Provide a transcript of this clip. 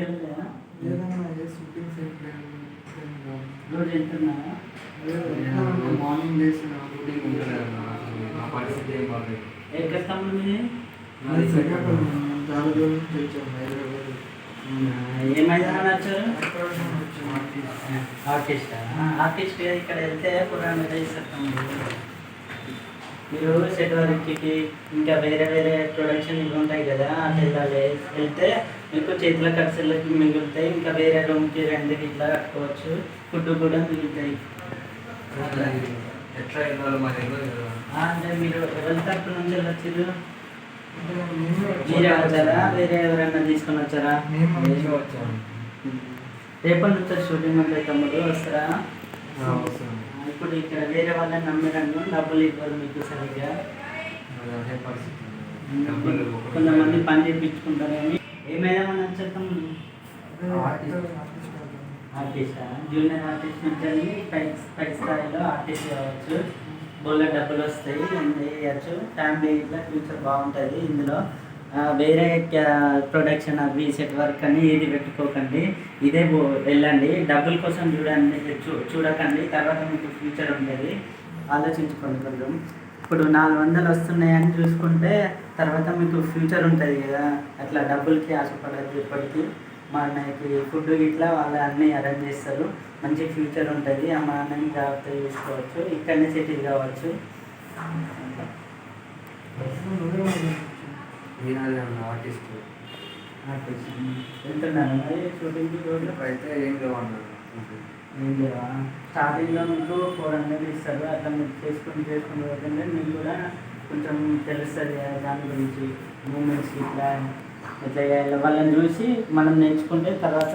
వెళ్ళలేదా లేదన్నా ఏ షూటింగ్స్. రోజు మార్నింగ్ లేచిన షూటింగ్ ఉంటుంది? నా పరిస్థితి ఏం బాగాలేదు ఎక్కడ తమ్ముడు మీది? అది శ్రీకాకుళం చాలా దూరం నుంచి వచ్చాం హైదరాబాద్. ఏమైందని వచ్చారు? ఆర్టిస్ట్. ఆర్టిస్ట్? ఇక్కడ వెళ్తే పురాణ ఇస్తాం మీరు సెట్ వర్క్కి ఇంకా వేరే వేరే ప్రొడక్షన్ ఇవి ఉంటాయి కదా అట్లా వెళ్ళాలి వెళ్తే మీకు చేతుల ఖర్చులకి మిగులుతాయి ఇంకా వేరే రూమ్కి రెంట్కి ఇట్లా కట్టుకోవచ్చు ఫుడ్ కూడా మిగులుతాయి. అంటే మీరు ఎవరి తరపు నుంచి వెళ్ళొచ్చారు అంటే మేమే మీరే వచ్చాం. వచ్చారా? వేరే ఎవరైనా తీసుకొని వచ్చారా? రేపటి నుంచి షూటింగ్ ఉంటాయి తమ్ముడు వస్తారా? ఇప్పుడు ఇక్కడ వేరే వాళ్ళని నమ్మిరను డబ్బులు ఇవ్వరు మీకు సరిగ్గా. కొంతమంది పని చేయించుకుంటారు కానీ ఏమైనా మనం చెప్తాం. ఆర్టిస్ట్. జూనియర్ ఆర్టిస్ట్ నుంచి వెళ్ళి పై పై స్థాయిలో ఆర్టిస్ట్ కావచ్చు. బోల్లో డబ్బులు వస్తాయి అండ్ వేయచ్చు ఫ్యామిలీ ఇట్లా ఫ్యూచర్ బాగుంటుంది ఇందులో. వేరే ప్రొడక్షన్ అవి సెట్ వర్క్ అని ఏది పెట్టుకోకండి. ఇదే వెళ్ళండి. డబ్బుల కోసం చూడండి చూ చూడకండి. తర్వాత మీకు ఫ్యూచర్ ఉండేది. ఆలోచించుకోండి కొంచెం. ఇప్పుడు నాలుగు వందలు వస్తున్నాయని చూసుకుంటే తర్వాత మీకు ఫ్యూచర్ ఉంటుంది కదా. అట్లా డబ్బులకి ఆశపడద్దు ఇప్పటికీ. మా అన్నయ్యకి ఫుడ్ ఇట్లా వాళ్ళు అన్నీ అరేంజ్ చేస్తారు. మంచి ఫ్యూచర్ ఉంటుంది. ఆ మా అన్నని జాగ్రత్త చూసుకోవచ్చు. ఇక్కడనే సెటిల్ కావచ్చు. ఈనాడే అన్న ఆర్టిస్ట్ వెళ్తున్నాను. మరి షూటింగ్కి రోజు అయితే ఏం లేవన్నారు ఏం లేవా? స్టార్టింగ్లో మీకు ఫోర్ హండ్రెడ్ ఇస్తారు. అట్లా మీరు చేసుకుని చేసుకుని పోతుంటే మీకు కూడా కొంచెం తెలుస్తుంది దాని గురించి. మూమెంట్స్ ఇట్లా ఇట్లా చేయాలి. వాళ్ళని చూసి మనం నేర్చుకుంటే తర్వాత